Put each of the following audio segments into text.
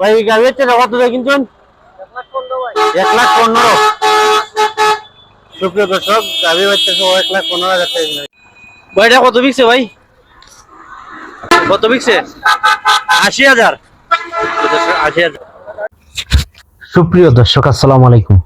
ভাই হচ্ছে কত দিয়ে কিনছেন এক লাখ পনেরো। সুপ্রিয় দর্শক গাড়ি হচ্ছে এক লাখ পনেরো হাজার টাকা কিনে। ভাই এটা কত বিকছে ভাই? কত বিকছে? আশি হাজার। আশি হাজার। সুপ্রিয় দর্শক, আসসালামু আলাইকুম।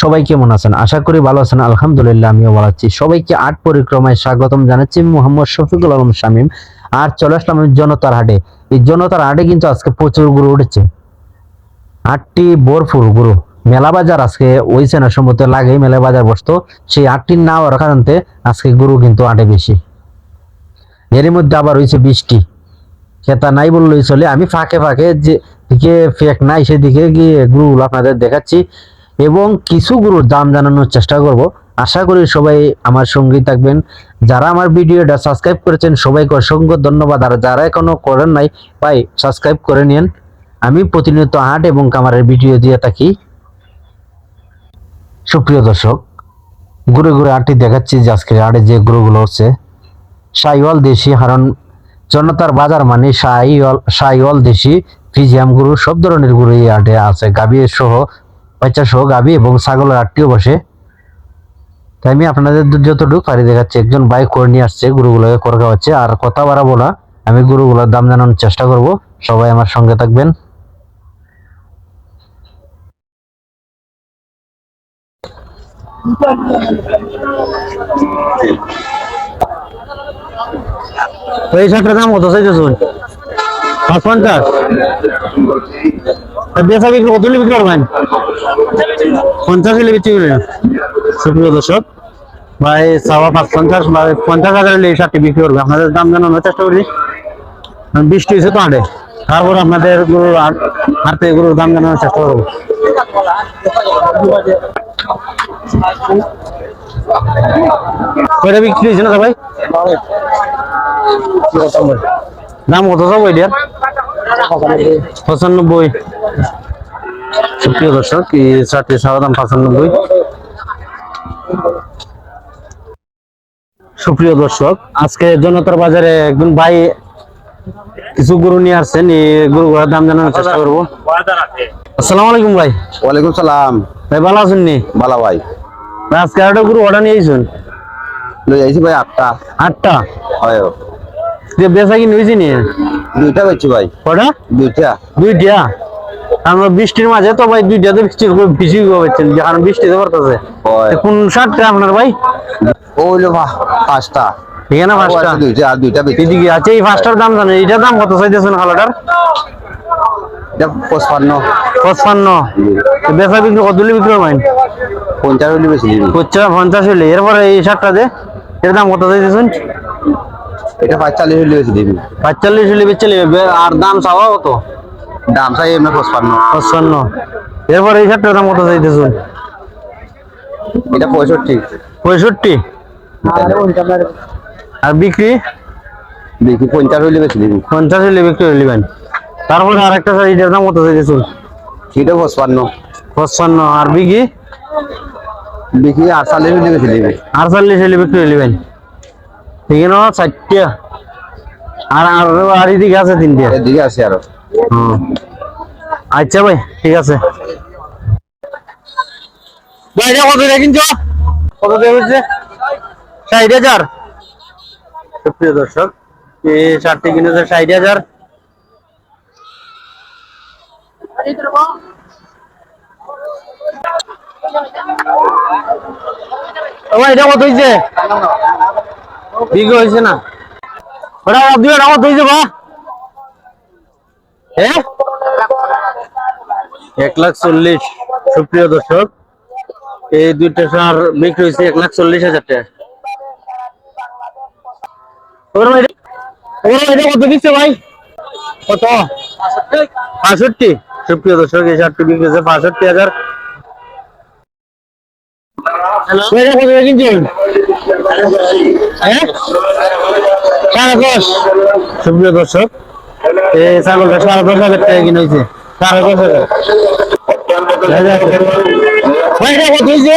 সবাই কেমন আছেন? আশা করি ভালো আছেন। আলহামদুলিল্লাহ, আমিও ভালো আছি। সবাইকে আট পরিক্রমায় স্বাগতম জানাচ্ছি মোহাম্মদ শফিকুল আলম শামীম। আর চলে আসলাম জনতার হাটে। এই জনতার হাটে কিন্তু আজকে প্রচুর গরু উঠেছে। আটটি বোরফুল গরু। মেলা বাজার আজকে ওই সেনা সম্মত লাগে মেলা বাজার বসতো। সেই আটটি না হওয়ার কারণে আজকে গরু কিন্তু আটে বেশি। এর মধ্যে আবার হয়েছে বৃষ্টি। খেতা নাই বললেই চলে। আমি ফাঁকে ফাঁকে যে দিকে ফেক নাই সেদিকে গিয়ে গুরুগুলো আপনাদের দেখাচ্ছি। এবং কিছু গুরুর দাম জানানোর চেষ্টা করব। আশা করি সবাই আমার সঙ্গী থাকবেন। যারা আমার ভিডিওটা সাবস্ক্রাইব করেছেন, সবাইকে অসংখ্য ধন্যবাদ। আর যারা এখনও করেন নাই, ভাই সাবস্ক্রাইব করে নিন আমি প্রতিনিয়ত হাট এবং কামারের ভিডিও দিয়ে থাকি। সুপ্রিয় দর্শক, ঘুরে ঘুরে আটটি দেখাচ্ছি যে আজকে হাটে যে গরুগুলো হচ্ছে। সাইওয়াল দেশি হারণ, জনতার বাজার মানে সাইওয়াল সাইওয়াল দেশি ফ্রিজিয়াম গরু, সব ধরনের গরু এই হাটে আছে। গাভী সহ, বাচ্চা সহ গাভী এবং ছাগলের আটটিও বসে। তাই আমি আপনাদের যতটুকু পারি দেখাচ্ছি, একজন বাইক করে নিয়ে আসছে, গরুগুলোকে করে খাওয়াচ্ছে, আর কথা বাড়াবো না, আমি গরুগুলোর দাম জানানোর চেষ্টা করব, সবাই আমার সঙ্গে থাকবেন। এই দাম পঞ্চাশ কত পঞ্চাশ সুপ্রিয় দর্শক, ভাই পাঁচ পঞ্চাশ পঞ্চাশ হাজার হলে শার্টটি বিক্রি করবে। আপনাদের দাম জানানোর চেষ্টা করি। বৃষ্টি হয়েছে তো তারপর আপনাদের গরুর গরুর দাম জানানোর চেষ্টা করব। কয়টা বিক্রি হয়েছে না ভাই? দাম কত সব এটার? পঁচানব্বই। সুপ্রিয় দর্শক, এই চারটি সারা দাম পঁচানব্বই। সুপ্রিয় দর্শক আজকে জনতার বাজারে একজন ভাই কিছু গরু নিয়ে আসছেন। এই গরুগুলোর দাম জানানোর চেষ্টা করব। আসসালামু আলাইকুম ভাই। ওয়ালাইকুম সালাম। ভাই ভালো আছেন নি? বালা ভাই। ভাই আজকে একটা গরু অর্ডার নিয়ে আইসুন লই আইছি ভাই আটটা। আটটা? হয় বেচা কি নিয়েছি নি? দুইটা বেচছি ভাই। কটা? দুইটা। দুইটা? আমরা বৃষ্টির মাঝে তো ভাই দুইটাতে বৃষ্টির বেশি কারণ বৃষ্টিতে পড়তেছে। কোন শার্টটা আপনার ভাই? ওইলো পাঁচটা। এখানে পাঁচটা? দুইটা আর দুইটা এদিকে এই পাঁচটার দাম জানেন এটার দাম কত চাইতেছেন খালাটার? পঁচপান্ন। পঁচপান্ন। বেচা বিক্রি কত বিক্রি করবেন? পঞ্চাশ হলে বেশি দিবি। পঞ্চাশ পঞ্চাশ হলে এরপরে এই শার্টটা যে এর দাম কত চাইতেছেন? এটা পাঁচচাল্লিশ হলে বেশি দিবি। পাঁচচল্লিশ হলে নেবে আর দাম চাওয়া কত? দাম চাই এমনি পঁচপান্ন। পঁচপান্ন। এরপরে এই শার্টটার দাম কত চাইতেছেন এটা পঁয়ষট্টি। পঁয়ষট্টি? আর বিক্রি? দেখি পঞ্চাশ হলে বেশি দিবি। পঞ্চাশ হলে বিক্রি হয়ে নেবেন তারপরে আরেকটা শাড়ি এটার দাম কত চাইতেছেন সেটা পঁচপান্ন। পঁচপান্ন। আর বিক্রি? দেখি আটচল্লিশ হলে বেশি দিবি। আটচল্লিশ হলে বিক্রি হয়ে নেবেন ঠিক না চারটা আর আর আর এদিকে আছে তিনটে। এদিকে আছে আরও। আচ্ছা ভাই, ঠিক আছে। ভাই কত কত ষাট হাজার। সুপ্রিয় দর্শক, এই শার্টটি কিনেছে ষাট হাজার। এটা কত হয়েছে? না। কত হয়েছে বা হ্যাঁ? এক লাখ চল্লিশ সুপ্রিয় দর্শক এই দুইটা সার বিক্রি হয়েছে এক লাখ চল্লিশ হাজার টাকা। কত দিচ্ছে ভাই? কত? পাঁষট্টি। সুপ্রিয় দর্শক এই শার্টটি বিক্রি হয়েছে পাঁষট্টি হাজার। হ্যাঁ? সুপ্রিয় দর্শক এই ছাগলটা সাড়ে দশ হাজার টাকা কিনে হয়েছে। সাড়ে দশ হাজার। ভাই, কত হয়েছে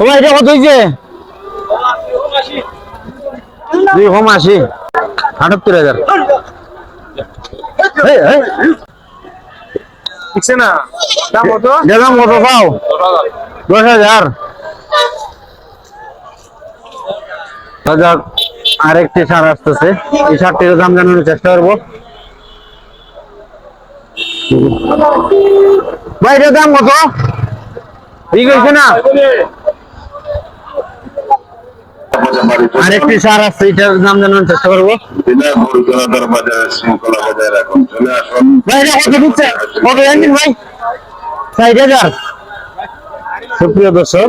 ও এটা কত হয়েছে দুই কম আশি আটাত্তর হাজার। না? দাম কত? দাম কত পাও? দশ হাজার। যাক, আরেকটি সার আসতেছে। এই সারটির দাম জানানোর চেষ্টা করব। এটার দাম কত? ঠিক হয়েছে না? আরেকটি সার এটার দাম জানানোর চেষ্টা করব। ভাই সুপ্রিয় দর্শক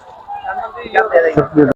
Yeah, they